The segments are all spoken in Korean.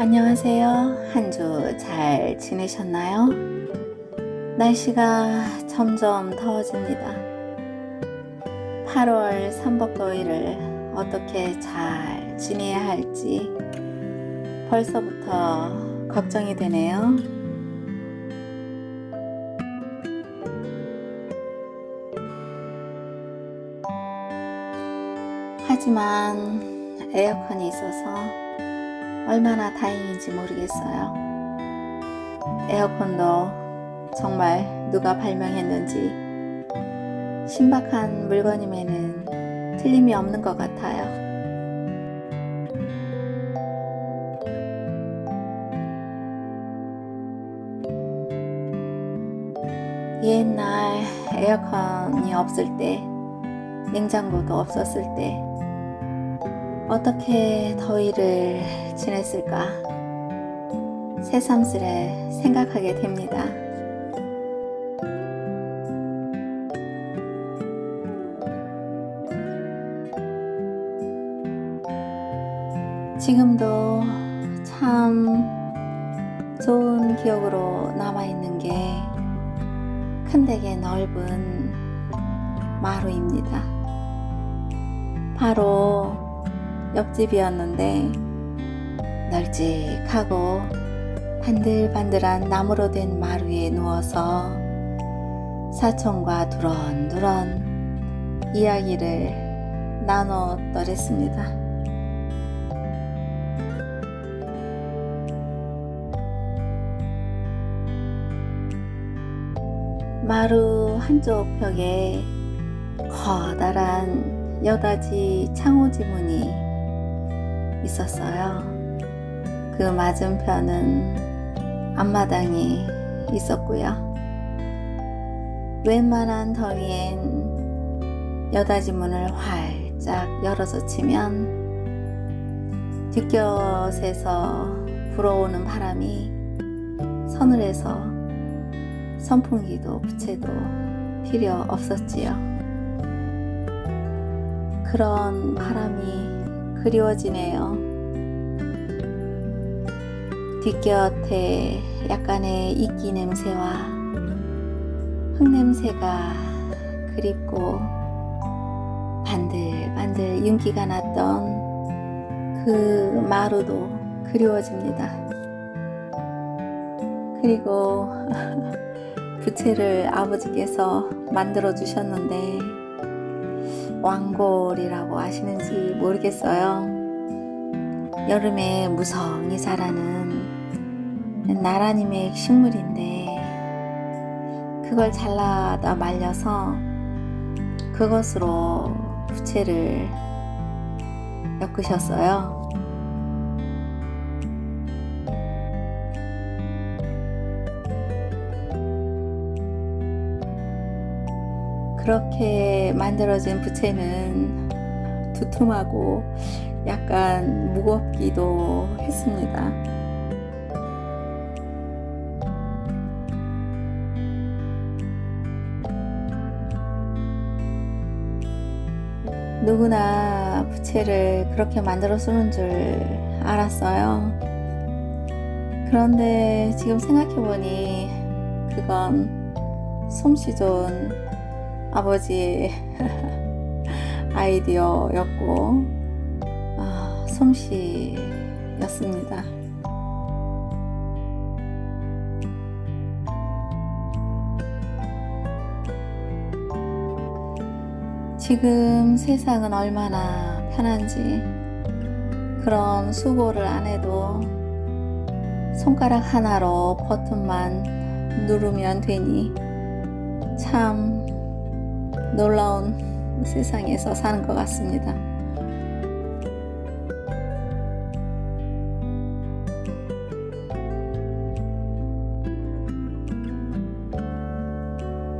안녕하세요. 한 주 잘 지내셨나요? 날씨가 점점 더워집니다. 8월 삼복더위를 어떻게 잘 지내야 할지 벌써부터 걱정이 되네요. 하지만 에어컨이 있어서 얼마나 다행인지 모르겠어요. 에어컨도 정말 누가 발명했는지 신박한 물건임에는 틀림이 없는 것 같아요. 옛날 에어컨이 없을 때, 냉장고도 없었을 때, 어떻게 더위를 지냈을까 새삼스레 생각하게 됩니다. 지금도 참 좋은 기억으로 남아있는 게큰 댁의 넓은 마루입니다. 바로 옆집이었는데 널찍하고 반들반들한 나무로 된 마루에 누워서 사촌과 두런두런 이야기를 나눴더랬습니다. 마루 한쪽 벽에 커다란 여다지 창호지문이 있었어요. 그 맞은편은 앞마당이 있었고요. 웬만한 더위엔 여다지 문을 활짝 열어서 치면 뒷곁에서 불어오는 바람이 서늘해서 선풍기도 부채도 필요 없었지요. 그런 바람이 그리워지네요. 뒷곁에 약간의 이끼 냄새와 흙 냄새가 그립고 반들반들 윤기가 났던 그 마루도 그리워집니다. 그리고 부채를 아버지께서 만들어 주셨는데 왕골이라고 아시는지 모르겠어요. 여름에 무성히 자라는 나라님의 식물인데 그걸 잘라다 말려서 그것으로 부채를 엮으셨어요. 그렇게 만들어진 부채는 두툼하고 약간 무겁기도 했습니다. 누구나 부채를 그렇게 만들어 쓰는 줄 알았어요. 그런데 지금 생각해보니 그건 솜씨 좋은 아버지의 아이디어였고 아, 솜씨였습니다. 지금 세상은 얼마나 편한지 그런 수고를 안 해도 손가락 하나로 버튼만 누르면 되니 참 놀라운 세상에서 사는 것 같습니다.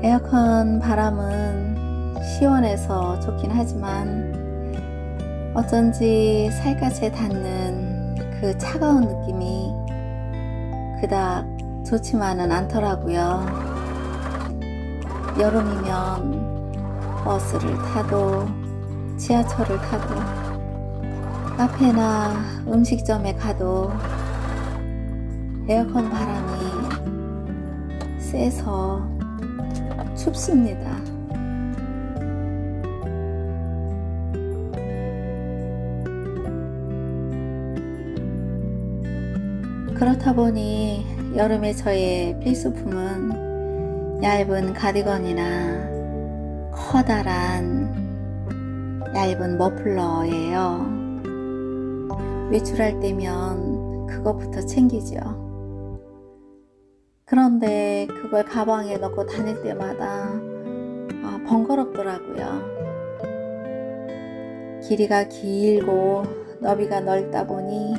에어컨 바람은 시원해서 좋긴 하지만 어쩐지 살갗에 닿는 그 차가운 느낌이 그닥 좋지만은 않더라고요. 여름이면 버스를 타도 지하철을 타도 카페나 음식점에 가도 에어컨 바람이 세서 춥습니다. 그렇다 보니 여름에 저의 필수품은 얇은 가디건이나 커다란 얇은 머플러예요. 외출할 때면 그것부터 챙기죠. 그런데 그걸 가방에 넣고 다닐 때마다 아, 번거롭더라고요. 길이가 길고 너비가 넓다 보니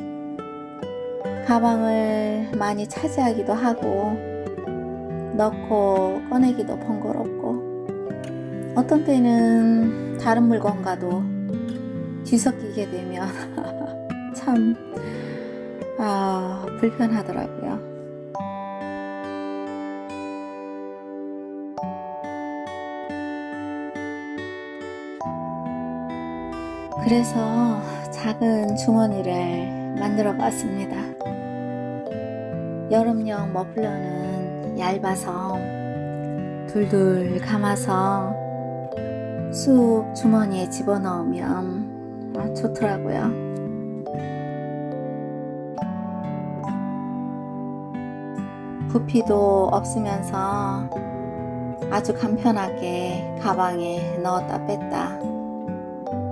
가방을 많이 차지하기도 하고 넣고 꺼내기도 번거롭고 어떤 때는 다른 물건과도 뒤섞이게 되면 참 아, 불편하더라고요. 그래서 작은 주머니를 만들어 봤습니다. 여름용 머플러는 얇아서 둘둘 감아서 쑥 주머니에 집어넣으면 아, 좋더라고요. 부피도 없으면서 아주 간편하게 가방에 넣었다 뺐다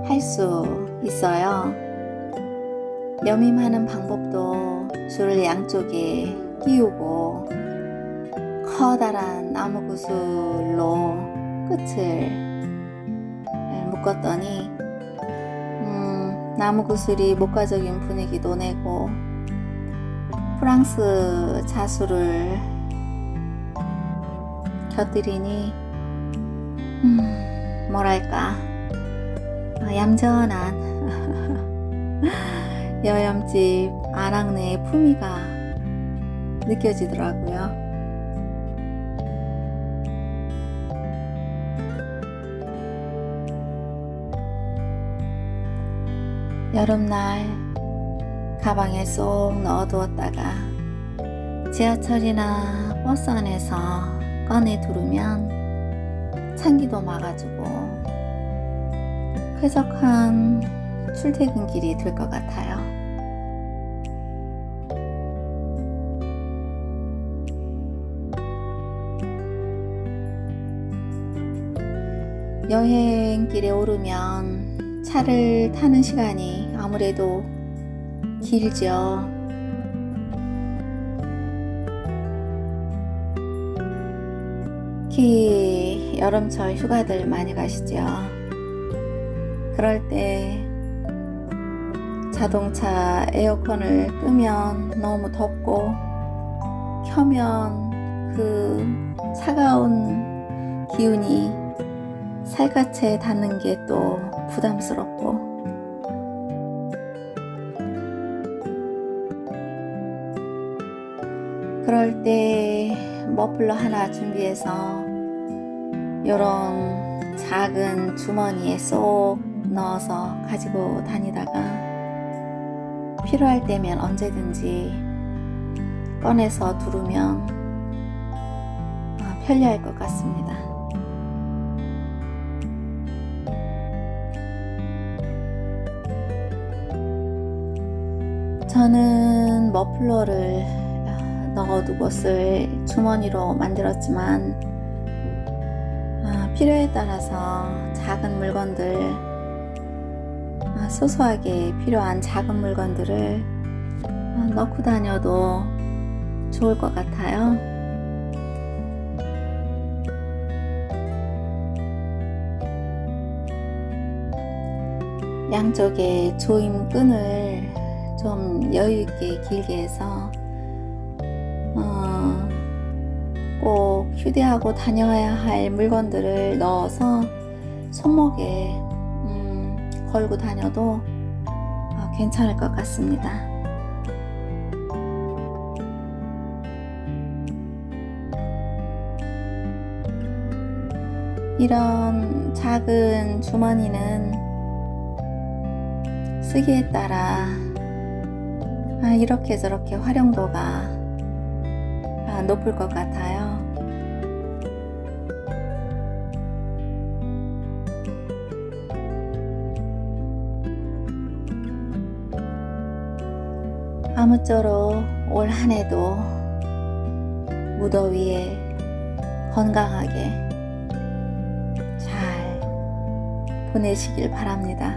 할 수 있어요. 여밈하는 방법도 줄을 양쪽에 끼우고 커다란 나무 구슬로 끝을 묶었더니 음, 나무 구슬이 목가적인 분위기도 내고 프랑스 자수를 곁들이니 음, 뭐랄까 아, 얌전한 여염집 아낙네의 품위가 느껴지더라고요. 여름날 가방에 쏙 넣어두었다가 지하철이나 버스 안에서 꺼내 두르면 찬기도 막아주고 쾌적한 출퇴근길이 될 것 같아요. 여행길에 오르면 차를 타는 시간이 아무래도 길죠. 특히 여름철 휴가들 많이 가시죠. 그럴 때 자동차 에어컨을 끄면 너무 덥고 켜면 그 차가운 기운이 살갗에 닿는 게 또 부담스럽고 그럴 때 머플러 하나 준비해서 이런 작은 주머니에 쏙 넣어서 가지고 다니다가 필요할 때면 언제든지 꺼내서 두르면 아, 편리할 것 같습니다. 저는 머플러를 넣어두고 쓸 주머니로 만들었지만 아, 필요에 따라서 작은 물건들 아, 소소하게 필요한 작은 물건들을 아, 넣고 다녀도 좋을 것 같아요. 양쪽에 조임 끈을 좀 여유 있게 길게 해서 어, 꼭 휴대하고 다녀야 할 물건들을 넣어서 손목에 음, 걸고 다녀도 어, 괜찮을 것 같습니다. 이런 작은 주머니는 쓰기에 따라 아, 이렇게 저렇게 활용도가 아, 높을 것 같아요. 아무쪼록 올 한 해도 무더위에 건강하게 잘 보내시길 바랍니다.